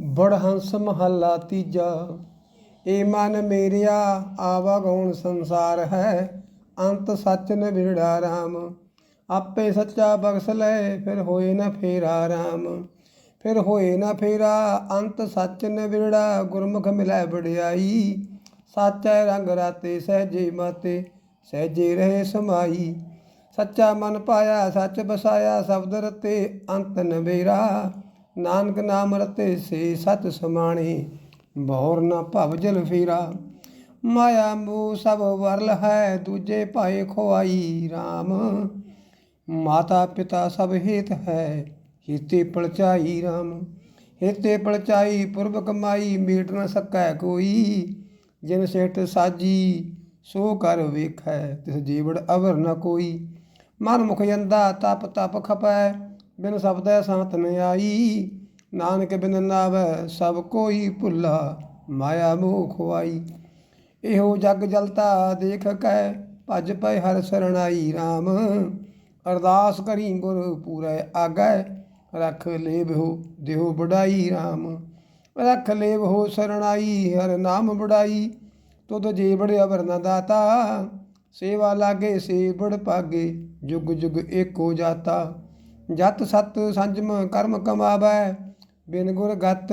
ਬੜਹੰਸ ਮਹੱਲਾ ਤੀਜਾ। ਏ ਮਨ ਮੇਰਿਆ ਆਵਾਗੌਣ ਸੰਸਾਰ ਹੈ। ਅੰਤ ਸੱਚ ਨਿਬਿੜਾ ਰਾਮ। ਆਪੇ ਸੱਚਾ ਬਖਸ਼ ਲੈ, ਫਿਰ ਹੋਏ ਨਾ ਫੇਰਾ ਰਾਮ। ਫਿਰ ਹੋਏ ਨਾ ਫੇਰਾ, ਅੰਤ ਸੱਚ ਨਿਬਿੜਾ ਗੁਰਮੁਖ ਮਿਲੈ ਵਡਿਆਈ। ਸਾਚੈ ਰੰਗ ਰਾਤੇ, ਸਹਿਜੇ ਮਾਤੇ, ਸਹਿਜੇ ਰਹੇ ਸਮਾਈ। ਸੱਚਾ ਮਨ ਪਾਇਆ, ਸੱਚ ਬਸਾਇਆ, ਸ਼ਬਦ ਰਤੇ, ਅੰਤ ਨਵੇਰਾ ਨਾਨਕ ਨਾਮ ਰਤੇ ਸੇ ਸਤ ਸਮਾਣੇ ਬੌਰ ਨਾ ਭਵ ਜਲ ਫੇਰਾ। ਮਾਇਆ ਮੂ ਸਭ ਵਰਲ ਹੈ, ਦੂਜੇ ਭਾਏ ਖੁਆਈ RAM ਮਾਤਾ ਪਿਤਾ ਸਭ ਹੇਤ ਹੈ, ਹਿਤੇ ਪਲਚਾਈ RAM ਹਿਤੇ ਪਲਚਾਈ ਪੁਰਬ ਕਮਾਈ ਮੀਟ ਨਾ ਸਕੈ ਕੋਈ। ਜਿਨ ਸੇਠ ਸਾਜੀ, ਸੋ ਕਰ ਵੇਖੈ, ਤਿਸ ਜੀਵੜ ਅਵਰ ਨ ਕੋਈ। ਮਨ ਮੁਖ ਜੰਦਾ, ਤਪ ਤਪ ਖਪੈ ਬਿਨ ਸ਼ਬਦੈ ਸੰਤ ਨ ਆਈ। ਨਾਨਕ ਬਿਨ ਨਾਵੈ ਸਭ ਕੋਈ ਭੁੱਲਾ, ਮਾਇਆ ਮੋਹ ਖੁਆਈ ਇਹੋ ਜਗ ਜਲਤਾ ਦੇਖ ਕੈ ਭਜ ਪੈ ਹਰ ਸਰਣਾਈ RAM ਅਰਦਾਸ ਕਰੀ ਗੁਰ ਪੂਰੈ ਆਗੈ, ਰਖ ਲੇਬਹੁ ਦੇਹੁ ਬੜਾਈ RAM ਰਖ ਲੇਬਹੁ ਸਰਣਾਈ, ਹਰ ਨਾਮ ਬੜਾਈ ਤੁਧ ਜੀਵੜ ਅਵਰ ਨ ਦਾਤਾ, ਸੇਵਾ ਲਾਗੇ ਸੇਵੜ ਪਾਗੇ ਜੁਗ ਜੁਗ ਏਕੋ ਜਾਤਾ। ਜਤ ਸਤ ਸੰਜਮ ਕਰਮ ਕਮਾਵੈ, ਬਿਨ ਗੁਰ ਗਤ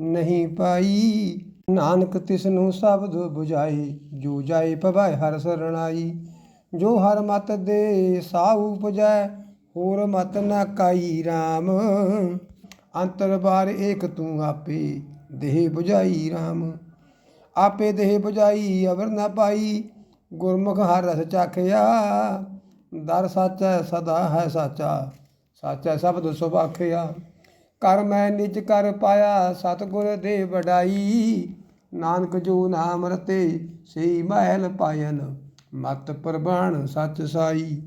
ਨਹੀਂ ਪਾਈ। ਨਾਨਕ ਤਿਸ ਨੂੰ ਸਬਦ 부ਝਾਈ ਜੋ ਜਾਏ ਪਵਾਏ ਹਰ ਸਰਣਾਈ। ਜੋ ਹਰ ਮਤ ਦੇ ਸਾਹ ਉਪਜੈ, ਹੋਰ ਮਤ ਨਾ ਕਾਈ ਰਾਮ। ਅੰਤਰ ਬਾਰ ਏਕ ਤੂੰ ਆਪੇ ਦੇਹ ਬੁਝਾਈ ਰਾਮ। ਆਪੇ ਦੇਹ ਬੁਝਾਈ ਅਵਰ ਨਾ ਪਾਈ, ਗੁਰਮੁਖ ਹਰ ਰਸ ਚਾਖਿਆ। ਦਰ ਸਾਚੈ, ਸਦਾ ਹੈ ਸਾਚਾ। ਸਾਚਾ ਸ਼ਬਦ ਸੁਭਾਖਿਆ ਕਰ ਮੈਂ ਨਿਜ ਕਰ ਪਾਇਆ, ਸਤਿਗੁਰ ਦੇ ਵਡਾਈ। ਨਾਨਕ ਜੋ ਨਾਮ ਰਤੇ ਸਈ ਮਹਿਲ ਪਾਇਨ। ਮਤ ਪ੍ਰਬਾਣ ਸੱਚ ਸਾਈ।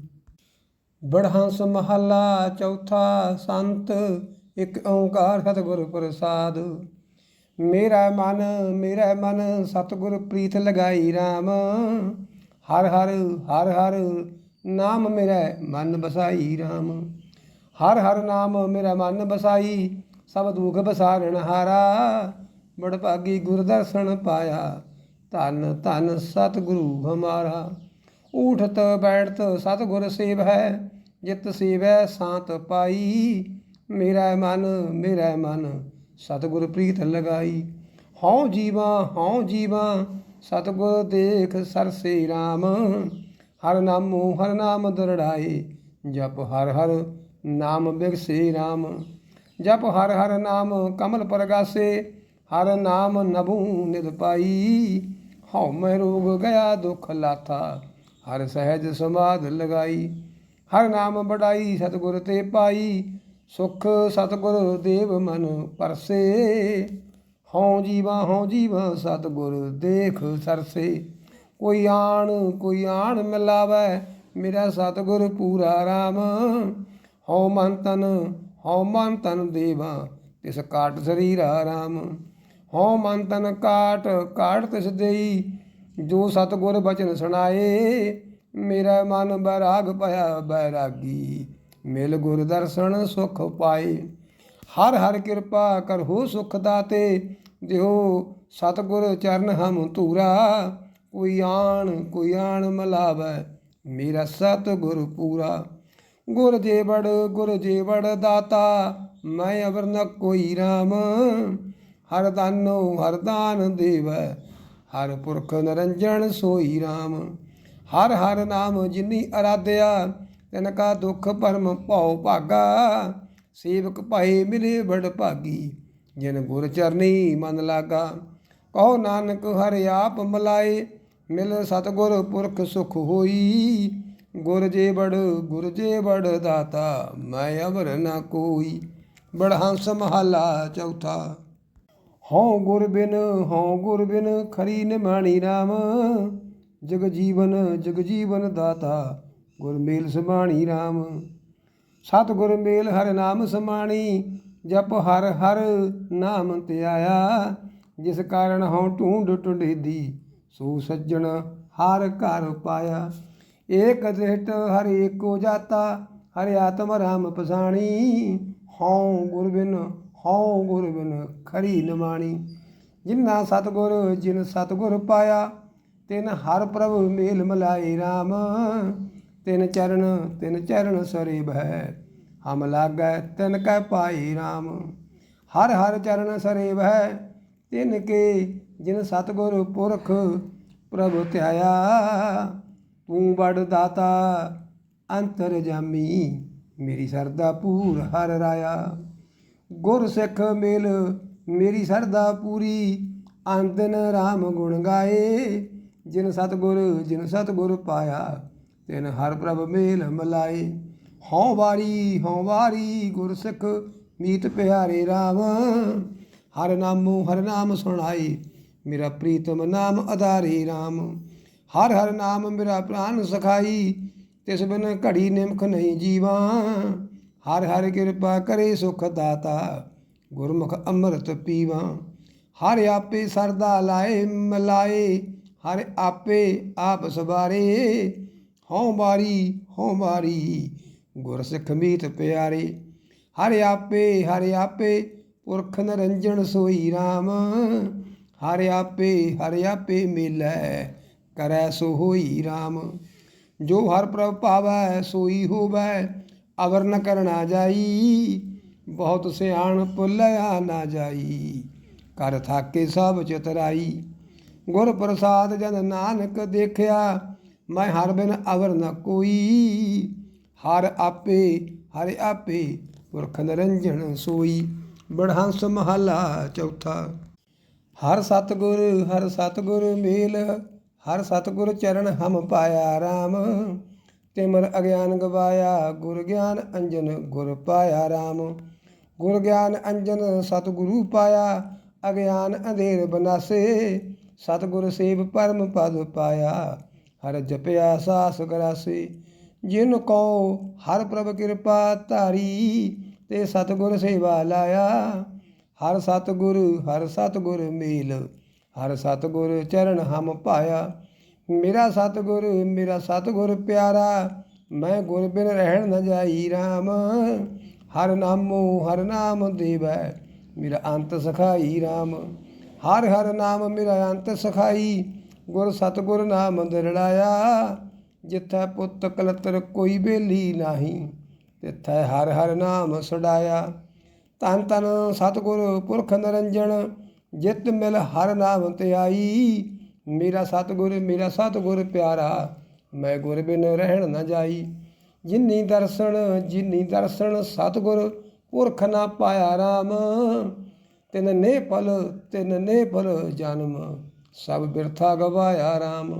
ਬੜਹੰਸ ਮਹੱਲਾ ਚੌਥਾ ਸੰਤ, ਇਕ ਓੰਕਾਰ ਸਤਿਗੁਰ ਪ੍ਰਸਾਦ। ਮੇਰਾ ਮਨ ਮੇਰਾ ਮਨ, ਸਤਿਗੁਰ ਪ੍ਰੀਤ ਲਗਾਈ RAM ਹਰ ਹਰ ਹਰ ਹਰ ਨਾਮ ਮੇਰਾ ਮਨ ਬਸਾਈ RAM ਹਰ ਹਰ ਨਾਮ ਮੇਰਾ ਮਨ ਬਸਾਈ, ਸਭ ਦੁਖ ਬਸਾਰਣ ਹਾਰਾ। ਬੜ ਭਾਗੀ ਗੁਰ ਦਰਸ਼ਨ ਪਾਇਆ, ਧਨ ਧਨ ਸਤਿਗੁਰੂ ਹਮਾਰਾ। ਊਠਤ ਬੈਠਤ ਸਤਿਗੁਰ ਸੇਵ ਹੈ ਜਿਤ ਸੇਵੈ ਸਾਤ ਪਾਈ। ਮੇਰਾ ਮਨ ਮੇਰਾ ਮਨ ਸਤਿਗੁਰ ਪ੍ਰੀਤ ਲਗਾਈ। ਹਉ ਜੀਵਾ ਹਉ ਜੀਵਾ, ਸਤਿਗੁਰ ਦੇਖ ਸਰਸੇ RAM ਹਰ ਨਾਮੋ, ਹਰ ਨਾਮ ਦਰੜਾਏ। ਜਪ ਹਰ ਹਰ ਨਾਮ ਬਿਗਸੇ RAM ਜਪ ਹਰ ਹਰ ਨਾਮ ਕਮਲ ਪਰਗਾਸੇ। ਹਰ ਨਾਮ ਨਭੂ ਨਿਦ ਪਾਈ। ਹਉ ਮੈਂ ਰੋਗ ਗਿਆ, ਦੁਖ ਲਾਥਾ। ਹਰ ਸਹਿਜ ਸਮਾਧ ਲਗਾਈ। ਹਰ ਨਾਮ ਬੜਾਈ ਸਤਿਗੁਰ ਤੇ ਪਾਈ। ਸੁਖ ਸਤਿਗੁਰ ਦੇਵ ਮਨ ਪਰਸੇ। ਹਉ ਜੀਵਾ ਹਉ ਜੀਵਾ, ਸਤਿਗੁਰ ਦੇਖ ਸਰਸੇ। ਕੋਈ ਆਣ ਕੋਈ ਆਣ ਮਿਲਾਵੈ, ਮੇਰਾ ਸਤਿਗੁਰ ਪੂਰਾ RAM ਹਉ ਮਨ ਤਨ, ਹਉ ਮਨ ਤਨ ਦੇਵਾ, ਤਿਸ ਕਾਟ ਸਰੀਰਾ RAM ਹਉ ਮਨ ਤਨ ਕਾਟ ਕਾਟ ਤਿਸ ਦੇਈ, ਜੋ ਸਤਿਗੁਰ ਬਚਨ ਸੁਣਾਏ, ਮੇਰਾ ਮਨ ਬੈਰਾਗ ਭਇਆ ਬੈਰਾਗੀ। ਮਿਲ ਗੁਰ ਦਰਸ਼ਨ ਸੁਖ ਪਾਏ। ਹਰ ਹਰ ਕਿਰਪਾ ਕਰਹੁ ਸੁਖ ਦਾਤੇ, ਦਿਓ ਸਤਿਗੁਰ ਚਰਨ ਹਮ ਧੂਰਾ। ਕੋਈ ਆਣ ਕੋਈ ਆਣ ਮਲਾਵੈ, ਮੇਰਾ ਸਤਿਗੁਰ ਪੂਰਾ। ਗੁਰ ਜੇ ਬੜ ਗੁਰ ਜੇ ਦਾਤਾ, ਮੈਂ ਅਵਰ ਨ ਕੋਈ RAM ਹਰ ਦਾਨੋ ਹਰ ਦਾਨ ਦੇਵੈ, ਹਰ ਪੁਰਖ ਨਰੰਜਨ ਸੋਈ RAM ਹਰ ਹਰ ਨਾਮ ਜਿਨੀ ਅਰਾਧਿਆ, ਤਿਨ ਕਾ ਦੁਖ ਭਰਮ ਭਉ ਭਾਗਾ। ਸੇਵਕ ਭਾਏ ਮਿਲੇ ਬੜ ਭਾਗੀ, ਜਿਨ ਗੁਰ ਚਰਨੀ ਮਨ ਲਾਗਾ। ਕਹੋ ਨਾਨਕ ਹਰ ਆਪ ਮਲਾਏ ਮਿਲ ਸਤਗੁਰ ਪੁਰਖ ਸੁਖ ਹੋਈ। ਗੁਰ ਜੇ ਬੜ ਗੁਰ ਜੇ ਬੜ ਦਾਤਾ, ਮੈਂ ਅਵਰ ਨਾ ਕੋਈ। ਬੜ ਹੰਸ ਮਹਲਾ ਚੌਥਾ। ਹਉ ਗੁਰ ਬਿਨ, ਹਉ ਗੁਰ ਬਿਨ ਖਰੀ ਨਿਮਾਣੀ RAM ਜਗ ਜੀਵਨ ਜਗ ਜੀਵਨ ਦਾਤਾ, ਗੁਰ ਮੇਲ ਸਮਾਣੀ RAM ਸਤ ਗੁਰ ਮੇਲ ਹਰ ਨਾਮ ਸਮਾਣੀ, ਜਪ ਹਰ ਹਰ ਨਾਮ ਧਿਆਇਆ। ਜਿਸ ਕਾਰਨ ਹਉ ਢੂੰਡ ਟੁੰਡੇਦੀ ਸੋ ਸੱਜਣ ਹਰ ਘਰ ਪਾਇਆ। ਏਕ ਦ੍ਰਿਸ਼ਟ ਹਰ ਏਕੋ ਜਾਤਾ, ਹਰਿ ਆਤਮ ਰਾਮ ਪਸਾਣੀ। ਹਉ ਗੁਰ ਬਿਨ, ਹਉ ਗੁਰ ਬਿਨ ਖਰੀ ਨਮਾਣੀ ਜਿਨ੍ਹਾਂ ਸਤਗੁਰ, ਜਿਨ ਸਤਗੁਰ ਪਾਇਆ, ਤਿਨ ਹਰ ਪ੍ਰਭ ਮੇਲ ਮਲਾਈ RAM ਤਿਨ ਚਰਨ ਤਿਨ ਚਰਨ ਸਰੀਬ ਹੈ ਹਮ ਲਾਗੈ ਤਿਨ ਕੈ ਪਾਈ RAM ਹਰ ਹਰ ਚਰਨ ਸਰੀਬ ਹੈ ਤਿਨ ਕੇ ਜਿਨ ਸਤਗੁਰ ਪੁਰਖ ਪ੍ਰਭ ਧਿਆਇਆ, ਤੂੰ ਬੜ ਦਾਤਾ, ਅੰਤਰ ਜਾਮੀ, ਮੇਰੀ ਸਰਦਾ ਪੂਰ ਹਰ ਰਾਇਆ। ਗੁਰ ਸਿੱਖ ਮਿਲ, ਮੇਰੀ ਸਰਦਾ ਪੂਰੀ ਅੰਦਨ RAM ਗੁਣ ਗਾਏ। ਜਿਨ ਸਤਗੁਰ ਜਿਨ ਸਤਗੁਰ ਪਾਇਆ, ਤਿਨ ਹਰ ਪ੍ਰਭ ਮੇਲ ਮਲਾਏ। ਹਉ ਵਾਰੀ ਹਉ ਵਾਰੀ ਗੁਰ ਸਿੱਖ ਮੀਤ ਪਿਆਰੇ RAM ਹਰ ਨਾਮੋ ਹਰ ਨਾਮ ਸੁਣਾਈ ਮੇਰਾ ਪ੍ਰੀਤਮ ਨਾਮ ਆਧਾਰੀ RAM ਹਰ ਹਰ ਨਾਮ ਮੇਰਾ ਪ੍ਰਾਨ ਸਖਾਈ, ਤਿਸ ਬਿਨ ਘੜੀ ਨਿਮਖ ਨਹੀਂ ਜੀਵਾ। ਹਰ ਹਰ ਕਿਰਪਾ ਕਰੇ ਸੁਖ ਦਾਤਾ, ਗੁਰਮੁਖ ਅੰਮ੍ਰਿਤ ਪੀਵਾ। ਹਰ ਆਪੇ ਸਰਦਾ ਲਾਏ, ਮਲਾਏ। ਹਰ ਆਪੇ ਆਪ ਸਵਾਰੇ। ਹਉ ਬਾਰੀ ਹਉ ਬਾਰੀ ਗੁਰ ਸਿੱਖ ਮੀਤ ਪਿਆਰੇ। ਹਰ ਆਪੇ ਹਰ ਆਪੇ ਪੁਰਖ ਨਰੰਜਨ ਸੋਈ RAM ਹਰ ਆਪੇ ਹਰ ਆਪੇ ਮਿਲੈ, ਕਰੈ ਸੋ ਹੋਈ RAM ਜੋ ਹਰ ਪ੍ਰਭ ਭਾਵੈ, ਸੋਈ ਹੋਵੈ, ਅਵਰ ਨ ਕਰਣਾ ਜਾਈ। ਬਹੁਤ ਸਿਆਣ ਭੁੱਲਿਆ ਨਾ ਜਾਈ ਕਰ ਥਾਕੇ ਸਭ ਚਤਰਾਈ। ਗੁਰ ਪ੍ਰਸਾਦ ਜਨ ਨਾਨਕ ਦੇਖਿਆ, ਮੈਂ ਹਰ ਬਿਨ ਅਵਰ ਨ ਕੋਈ। ਹਰ ਆਪੇ ਹਰ ਆਪੇ ਪੁਰਖ ਨਰੰਜਨ ਸੋਈ। ਬੜਹੰਸ ਮਹਲਾ ਚੌਥਾ। ਹਰ ਸਤਗੁਰ ਹਰ ਸਤਗੁਰ ਮੇਲ, ਹਰ ਸਤਗੁਰ ਚਰਨ ਹਮ ਪਾਇਆ RAM ਤਿਮਰ ਅਗਿਆਨ ਗਵਾਇਆ, ਗੁਰ ਗਿਆਨ ਅੰਜਨ ਗੁਰ ਪਾਇਆ RAM ਗੁਰ ਗਿਆਨ ਅੰਜਨ ਸਤਗੁਰੂ ਪਾਇਆ, ਅਗਿਆਨ ਅੰਧੇਰ ਬਨਾਸੇ। ਸਤਗੁਰ ਸੇਵ ਪਰਮ ਪਦ ਪਾਇਆ, ਹਰ ਜਪਿਆ ਸਾਸ ਗਰਾਸੇ। ਜਿਨ ਕੋ ਹਰ ਪ੍ਰਭ ਕਿਰਪਾ ਧਾਰੀ, ਤੇ ਸਤਗੁਰ ਸੇਵਾ ਲਾਇਆ। ਹਰ ਸਤਗੁਰ ਹਰ ਸਤਗੁਰ ਮੇਲ। ਹਰ ਸਤਗੁਰ ਚਰਨ ਹਮ ਪਾਇਆ ਮੇਰਾ ਸਤਗੁਰ ਮੇਰਾ ਸਤਗੁਰ ਪਿਆਰਾ। ਮੈਂ ਗੁਰ ਬਿਨ ਰਹਿਣ ਨ ਜਾਈ RAM ਹਰ ਨਾਮੋ, ਹਰ ਨਾਮ ਦੇਵੈ, ਮੇਰਾ ਅੰਤ ਸਖਾਈ RAM ਹਰ ਹਰ ਨਾਮ ਮੇਰਾ ਅੰਤ ਸਖਾਈ। ਗੁਰ ਸਤਗੁਰ ਨਾਮ ਦਰੜਾਇਆ। ਜਿੱਥੈ ਪੁੱਤ ਕਲਤਰ ਕੋਈ ਬੇਲੀ ਨਹੀਂ, ਤਿੱਥੈ ਹਰ ਹਰ ਨਾਮ ਛਡਾਇਆ ਤਨ ਤਨ ਸਤਗੁਰ ਪੁਰਖ ਨਰੰਜਨ ਜਿਤ ਮਿਲ ਹਰ ਨਾਮ ਧਿਆਈ ਮੇਰਾ ਸਤਗੁਰ ਮੇਰਾ ਸਤਗੁਰ ਪਿਆਰਾ, ਮੈਂ ਗੁਰ ਬਿਨ ਰਹਿਣ ਨਾ ਜਾਈ। ਜਿਨੀ ਦਰਸ਼ਨ ਜਿਨੀ ਦਰਸ਼ਨ ਸਤਗੁਰ, ਪੁਰਖ ਨਾ ਪਾਇਆ RAM ਤਿਨ ਨੇ ਫਲ ਤਿਨ ਨੇ ਫਲ ਜਨਮ, ਸਭ ਬਿਰਥਾ ਗਵਾਇਆ RAM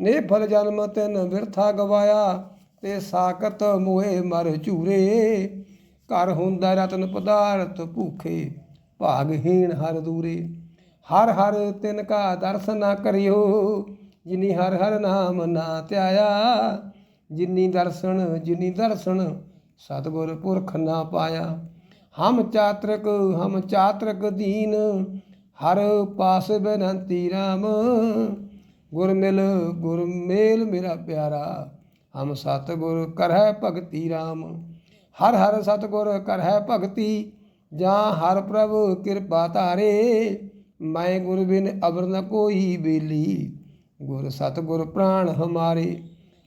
ਨੇ ਫਲ ਜਨਮ, ਤਿਨ ਬਿਰਥਾ ਗਵਾਇਆ, ਤੇ ਸਾਕਤ ਮੋਏ ਮਰ ਝੂਰੇ। ਘਰ ਹੁੰਦਾ ਰਤਨ ਪਦਾਰਥ ਭੂਖੇ, ਭਾਗਹੀਣ ਹਰ ਦੂਰੇ। ਹਰ ਹਰ ਤਿਨ ਕਾ ਦਰਸ ਨਾ ਕਰਿਓ, ਜਿਨੀ ਹਰ ਹਰ ਨਾਮ ਨਾ ਧਿਆਇਆ। ਜਿਨੀ ਦਰਸ਼ਨ ਜਿਨੀ ਦਰਸ਼ਨ ਸਤਗੁਰ ਪੁਰਖ ਨਾ ਪਾਇਆ। ਹਮ ਚਾਤਰਕ ਹਮ ਚਾਤਰਕ ਦੀਨ, ਹਰ ਪਾਸ ਬੇਨੰਤੀ RAM ਗੁਰ ਮਿਲ, ਗੁਰ ਮੇਲ ਮੇਰਾ ਪਿਆਰਾ, ਹਮ ਸਤਗੁਰ ਕਰਹਿ ਭਗਤੀ RAM ਹਰ ਹਰ ਸਤਗੁਰ ਹੈ ਭਗਤੀ, ਜਾਂ ਹਰ ਪ੍ਰਭ ਕਿਰਪਾ ਧਾਰੇ, ਮੈਂ ਗੁਰ ਬਿਨ ਅਵਰ ਨ ਕੋਈ ਬੇਲੀ। ਗੁਰ ਸਤਗੁਰ ਪ੍ਰਾਣ ਹਮਾਰੇ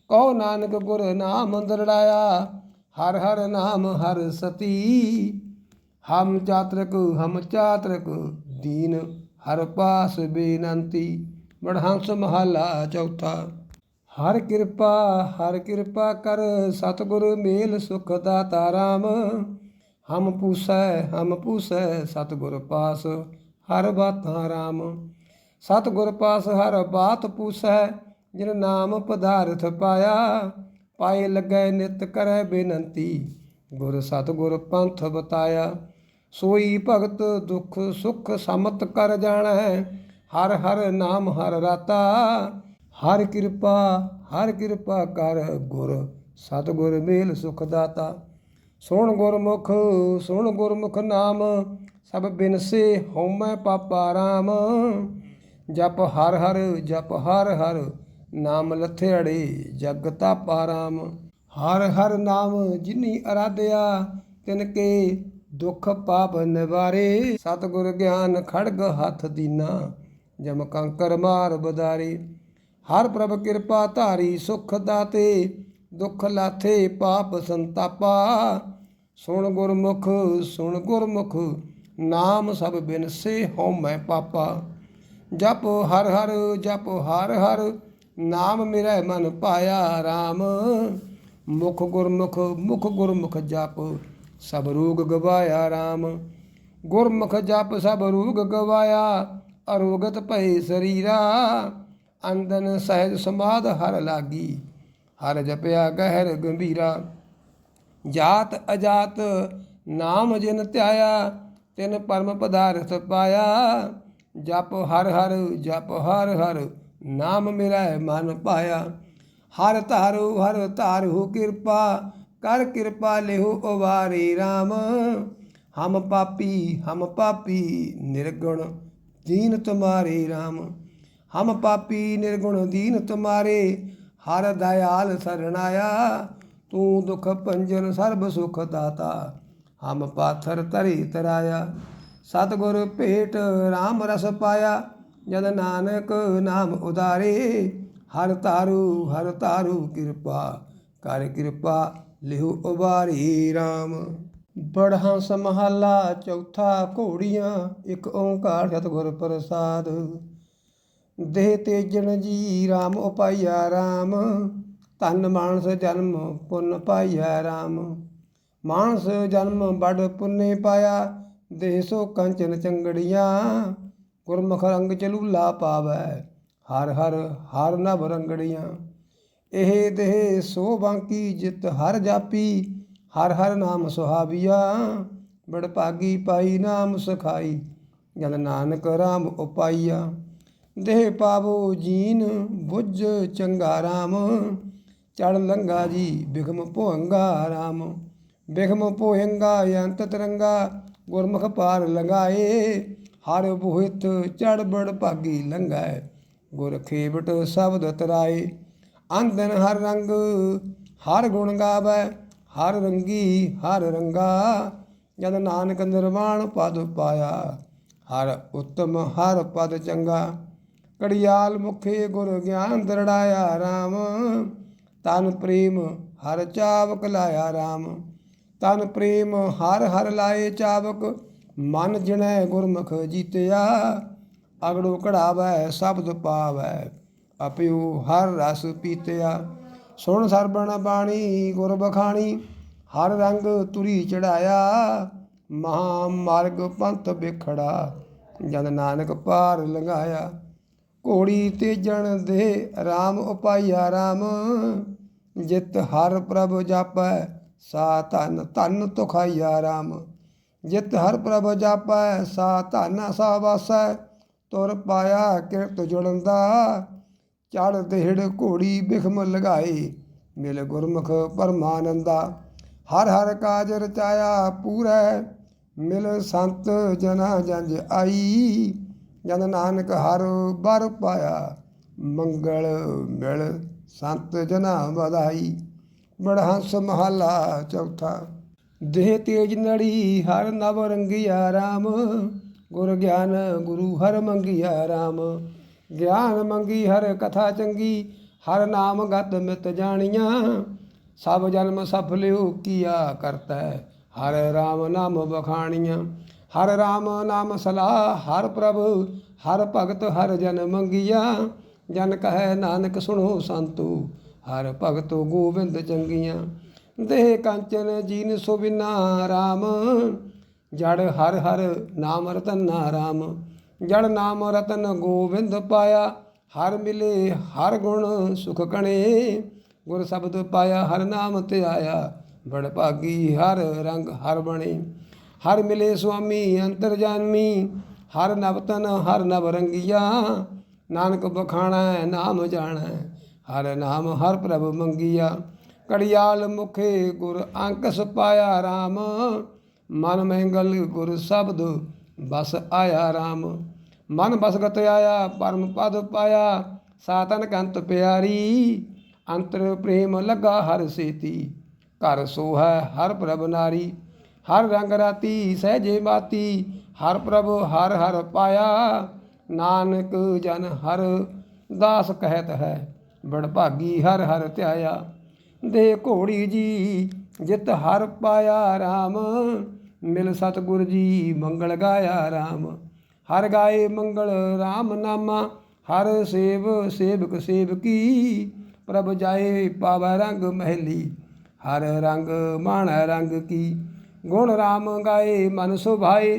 ਕਹੋ ਨਾਨਕ ਗੁਰ ਨਾਮ ਦਰੜਾਇਆ, ਹਰ ਹਰ ਨਾਮ ਹਰ ਸਤੀ। ਹਮ ਚਾਤਰਕ ਹਮ ਚਾਤਰਕ, ਦੀਨ ਹਰ ਪਾਸ ਬੇਨੰਤੀ। ਬੜਹੰਸ ਮਹਲਾ ਚੌਥਾ। ਹਰ ਕਿਰਪਾ ਹਰ ਕਿਰਪਾ ਕਰ ਸਤਗੁਰ ਮੇਲ ਸੁਖ ਦਾਤਾ RAM ਹਮ ਪੂਸੈ ਹਮ ਪੂਸੈ ਸਤਗੁਰ ਪਾਸ ਹਰ ਬਾਤਾਂ RAM ਸਤਗੁਰ ਪਾਸ ਹਰ ਬਾਤ ਪੂਸੈ, ਜਿਨ ਨਾਮ ਪਦਾਰਥ ਪਾਇਆ, ਪਾਏ ਲੱਗੈ ਨਿਤ ਕਰੈ ਬੇਨੰਤੀ। ਗੁਰ ਸਤਗੁਰ ਪੰਥ ਬਤਾਇਆ, ਸੋਈ ਭਗਤ ਦੁਖ ਸੁਖ ਸਮਤ ਕਰ ਜਾਣੈ, ਹਰ ਹਰ ਨਾਮ ਹਰ ਰਾਤਾ। ਹਰ ਕਿਰਪਾ ਹਰ ਕਿਰਪਾ ਕਰ ਗੁਰ। ਸਤਗੁਰ ਮੇਲ ਸੁਖ ਦਾਤਾ। ਸੁਣ ਗੁਰਮੁਖ ਸੁਣ ਗੁਰਮੁਖ ਨਾਮ। ਸਭ ਬਿਨਸੇ ਹਉਮੈ ਪਾਪਾ ਰਾਮ। ਜਪ ਹਰ ਹਰ, ਜਪ ਹਰ ਹਰ। ਨਾਮ ਲਥਿਆੜੇ, ਜਗ ਤਾਪਾ ਰਾਮ। ਹਰ ਹਰ ਨਾਮ ਜਿਨੀ ਅਰਾਧਿਆ, ਤਿਨ ਕੇ ਦੁੱਖ ਪਾਪ ਨਿਵਾਰੇ। ਸਤਿਗੁਰ ਗਿਆਨ ਖੜਗ ਹੱਥ ਦੀਨਾ। ਜਮ ਕੰਕਰ ਮਾਰ ਬਦਾਰੇ। ਹਰ ਪ੍ਰਭ ਕਿਰਪਾ ਧਾਰੀ ਸੁਖ ਦਾਤੇ, ਦੁੱਖ ਲਾਥੇ ਪਾਪ ਸੰਤਾਪਾ। ਸੁਣ ਗੁਰਮੁਖ ਸੁਣ ਗੁਰਮੁਖ, ਨਾਮ ਸਭ ਬਿਨਸੇ ਹਉ ਮੈਂ ਪਾਪਾ। ਜਪ ਹਰ ਹਰ, ਜਪ ਹਰ ਹਰ, ਨਾਮ ਮੇਰਾ ਮਨ ਪਾਇਆ RAM ਮੁਖ ਗੁਰਮੁਖ ਮੁਖ ਗੁਰਮੁਖ ਜਪ, ਸਭ ਰੋਗ ਗਵਾਇਆ RAM ਗੁਰਮੁਖ ਜਪ, ਸਭ ਰੋਗ ਗਵਾਇਆ, ਅਰੋਗਤ ਭਏ ਸਰੀਰਾ। ਅੰਦਨ ਸਹਿਜ ਸਮਾਧ ਹਰ ਲਾਗੀ, ਹਰ ਜਪਿਆ ਗਹਿਰ ਗੰਭੀਰਾ। ਜਾਤ ਅਜਾਤ ਨਾਮ ਜਿਨ ਧਿਆਇਆ, ਤਿਨ ਪਰਮ ਪਦਾਰਥ ਪਾਇਆ। ਜਪ ਹਰ ਹਰ, ਜਪ ਹਰ ਹਰ, ਨਾਮ ਮੇਰਾ ਮਨ ਪਾਇਆ। ਹਰ ਧਾਰੂ ਹਰ ਧਾਰੂ ਕਿਰਪਾ, ਕਰ ਕਿਰਪਾ ਲਿਹੁ ਉਵਾਰੇ RAM ਹਮ ਪਾਪੀ ਹਮ ਪਾਪੀ ਨਿਰਗੁਣ ਦੀਨ ਤੁਮਾਰੇ RAM ਹਮ ਪਾਪੀ ਨਿਰਗੁਣ ਦੀਨ ਤੁਮਾਰੇ, ਹਰ ਦਇਆਲ ਸਰਣਾਇਆ, ਤੂੰ ਦੁਖ ਭੰਜਨ ਸਰਬ ਸੁਖ ਦਾਤਾ। ਹਮ ਪਾਥਰ ਤਰੀ ਤਰਾਇਆ, ਸਤਿਗੁਰ ਭੇਟ RAM ਰਸ ਪਾਇਆ ਜਦ ਨਾਨਕ ਨਾਮ ਉਦਾਰੇ ਹਰ ਤਾਰੂ ਹਰ ਤਾਰੂ ਕਿਰਪਾ, ਕਰ ਕਿਰਪਾ ਲਿਹੁ ਉਬਾਰੀ RAM ਬੜਹੰਸ ਮਹੱਲਾ ਚੌਥਾ ਘੋੜੀਆਂ, ਇੱਕ ਓੰਕਾਰ ਸਤਿਗੁਰ ਪ੍ਰਸਾਦ। ਦੇਹ ਤੇਜਣ ਜੀ RAM ਉਪਾਇਆ RAM ਧਨ ਮਾਨਸ ਜਨਮ ਪੁੰਨ ਪਾਇਆ RAM ਮਾਨਸ ਜਨਮ ਬੜ ਪੁੰਨੇ ਪਾਇਆ, ਦੇਹ ਸੋ ਕੰਚਨ ਚੰਗੜੀਆਂ, ਗੁਰਮੁਖ ਰੰਗ ਚਲੂਲਾ ਪਾਵੈ, ਹਰ ਹਰ ਹਰ ਨਭ ਰੰਗੜੀਆਂ। ਇਹ ਦੇਹ ਸੋ ਬਾਂਕੀ ਜਿਤ ਹਰ ਜਾਪੀ, ਹਰ ਹਰ ਨਾਮ ਸੁਹਾਵੀਆ। ਬੜ ਭਾਗੀ ਪਾਈ ਨਾਮ ਸਖਾਈ, ਜਨ ਨਾਨਕ ਰਾਮ ਉਪਾਈਆ ਦੇਹ ਪਾਵੋ ਜੀਨ, ਬੁੱਝ ਚੰਗਾ ਰਾਮ ਚੜ ਲੰਗਾ ਜੀ ਬਿਖਮ ਭੋੰਗਾ ਰਾਮ। ਬਿਖਮ ਭੋਹੰਗਾ ਅੰਤ ਤਰੰਗਾ, ਗੁਰਮੁਖ ਪਾਰ ਲੰਗਾਏ ਹਰ ਬੁਹਿਤ ਚੜ ਬੜ ਭਾਗੀ ਲੰਗਾਏ ਗੁਰ ਖੇਬਟ ਸ਼ਬਦ ਤਰਾਏ। ਅੰਦਨ ਹਰ ਰੰਗ, ਹਰ ਗੁਣ ਗਾਵੈ। ਹਰ ਰੰਗੀ, ਹਰ ਰੰਗਾ। ਜਦ ਨਾਨਕ ਨਿਰਵਾਣ ਪਦ ਪਾਇਆ। ਹਰ ਉਤਮ, ਹਰ ਪਦ ਚੰਗਾ। ਕੜਿਆਲ ਮੁਖੇ ਗੁਰ ਗਿਆਨ ਦਰੜਾਇਆ RAM ਤਨ ਪ੍ਰੇਮ ਹਰ ਚਾਵਕ ਲਾਇਆ RAM ਤਨ ਪ੍ਰੇਮ ਹਰ ਹਰ ਲਾਏ ਚਾਵਕ, ਮਨ ਜਿਣੈ ਗੁਰਮੁਖ ਜੀਤਿਆ। ਅਗੜੋ ਕਢਾਵੈ ਸ਼ਬਦ ਪਾਵੈ, ਅਪਿਉ ਹਰ ਰਸ ਪੀਤਿਆ। ਸੁਣ ਸਰਬਣ ਬਾਣੀ, ਗੁਰ ਬਖਾਣੀ, ਹਰ ਰੰਗ ਤੁਰੀ ਚੜਾਇਆ। ਮਹਾ ਮਾਰਗ ਪੰਥ ਵਿਖੜਾ ਜਦ ਨਾਨਕ ਪਾਰ ਲੰਘਾਇਆ। ਘੋੜੀ ਤੇ ਜਣ ਦੇ RAM ਉਪਾਇਆ RAM ਜਿਤ ਹਰ ਪ੍ਰਭ ਜਾਪੈ, ਸਾ ਧਨ ਧਨ ਤੁਖਾਇਆ RAM ਜਿਤ ਹਰ ਪ੍ਰਭ ਜਾਪੈ, ਸਾ ਧਨ ਸਾ ਵਾਸੈ, ਤੁਰ ਪਾਇਆ ਕਿਰਤ ਜੁੜੰਦਾ। ਚੜ ਦੇੜ ਘੋੜੀ ਬਿਖਮ ਲਗਾਏ, ਮਿਲ ਗੁਰਮੁਖ ਪਰਮਾਨੰਦਾ। ਹਰ ਹਰ ਕਾਜ ਰਚਾਇਆ ਪੂਰੈ, ਮਿਲ ਸੰਤ ਜਨਾ ਜੰਜ ਆਈ। ਜਨ ਨਾਨਕ ਹਰ ਬਰ ਪਾਇਆ, ਮੰਗਲ ਮਿਲ ਸੰਤ ਜਨਾ ਵਧਾਈ। ਬੜਹੰਸ ਮਹਲਾ ਚੌਥਾ, ਦੇਹ ਤੇਜ ਨੜੀ ਹਰ ਨਵ ਰੰਗਿਆ RAM ਗੁਰ ਗਿਆਨ ਗੁਰੂ ਹਰ ਮੰਗਿਆ RAM ਗਿਆਨ ਮੰਗੀ ਹਰ ਕਥਾ ਚੰਗੀ, ਹਰ ਨਾਮ ਗਤ ਮਿਤ ਜਾਣੀਆਂ। ਸਭ ਜਨਮ ਸਫਲਿਓ ਕੀਆ ਕਰਤਾ, ਹਰ RAM ਨਾਮ ਬਖਾਣੀਆਂ ਹਰ RAM ਨਾਮ ਸਲਾਹ, ਹਰ ਪ੍ਰਭ, ਹਰ ਭਗਤ, ਹਰ ਜਨ ਮੰਗਿਆ। ਜਨ ਕਹੈ ਨਾਨਕ ਸੁਣੋ ਸੰਤੂ, ਹਰ ਭਗਤ ਗੋਬਿੰਦ ਚੰਗੀਆਂ। ਦੇਹ ਕੰਚਨ ਜੀਨ ਸੁਬਿਨਾ RAM ਜੜ ਹਰ ਹਰ ਨਾਮ ਰਤਨ ਰਾਮ। ਜੜ ਨਾਮ ਰਤਨ ਗੋਬਿੰਦ ਪਾਇਆ, ਹਰ ਮਿਲੇ ਹਰ ਗੁਣ ਸੁਖ ਕਣੇ। ਗੁਰ ਸ਼ਬਦ ਪਾਇਆ, ਹਰ ਨਾਮ ਤੇ ਆਇਆ ਬੜ ਭਾਗੀ ਹਰ ਰੰਗ ਹਰ ਬਣੇ। ਹਰ ਮਿਲੇ ਸੁਆਮੀ, ਅੰਤਰ ਜਾਨਮੀ, ਹਰ ਨਵਤਨ ਹਰ ਨਵ ਰੰਗੀਆ, ਨਾਨਕ ਬਖਾਣਾ, ਨਾਮ ਜਾਣਾ, ਹਰ ਨਾਮ ਹਰ ਪ੍ਰਭ ਮੰਗੀਆ। ਕੜਿਆਲ ਮੁਖੇ ਗੁਰ ਅੰਕਸ ਪਾਇਆ RAM ਮਨ ਮਹਿੰਗਲ ਗੁਰ ਸ਼ਬਦ ਬਸ ਆਇਆ RAM ਮਨ ਬਸਗਤ ਆਇਆ, ਪਰਮ ਪਦ ਪਾਇਆ, ਸਾਤਨ ਕੰਤ ਪਿਆਰੀ, ਅੰਤਰ ਪ੍ਰੇਮ ਲੱਗਾ ਹਰ ਸੇਤੀ। ਘਰ ਸੋਹੈ ਹਰ ਪ੍ਰਭ ਨਾਰੀ। ਹਰ ਰੰਗ ਰਾਤੀ ਸਹਿਜੇ ਮਾਤੀ ਹਰ ਪ੍ਰਭ ਹਰ ਹਰ ਪਾਇਆ। ਨਾਨਕ ਜਨ ਹਰ ਦਾਸ ਕਹਿਤ ਹੈ, ਬੜ ਭਾਗੀ ਹਰ ਹਰ ਧਿਆਇਆ। ਦੇ ਘੋੜੀ ਜੀ ਜਿਤ ਹਰ ਪਾਇਆ RAM ਮਿਲ ਸਤਿਗੁਰ ਜੀ ਮੰਗਲ ਗਾਇਆ RAM ਹਰ ਗਾਏ ਮੰਗਲ RAM ਨਾਮਾ, ਹਰ ਸੇਵ ਸੇਵਕ ਸੇਵਕੀ। ਪ੍ਰਭ ਜਾਏ ਪਾਵੈ ਰੰਗ ਮਹਿਲੀ, ਹਰ ਰੰਗ ਮਾਣ ਰੰਗ ਕੀ। ਗੁਣ RAM ਗਾਏ ਮਨ ਸੁਭਾਏ,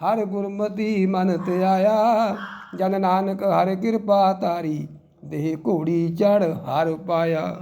ਹਰ ਗੁਰਮਤੀ ਮਨ ਤੇ ਆਇਆ। ਜਨ ਨਾਨਕ ਹਰ ਕਿਰਪਾ ਤਾਰੀ ਦੇਹ ਘੋੜੀ ਚੜ ਹਰ ਪਾਇਆ।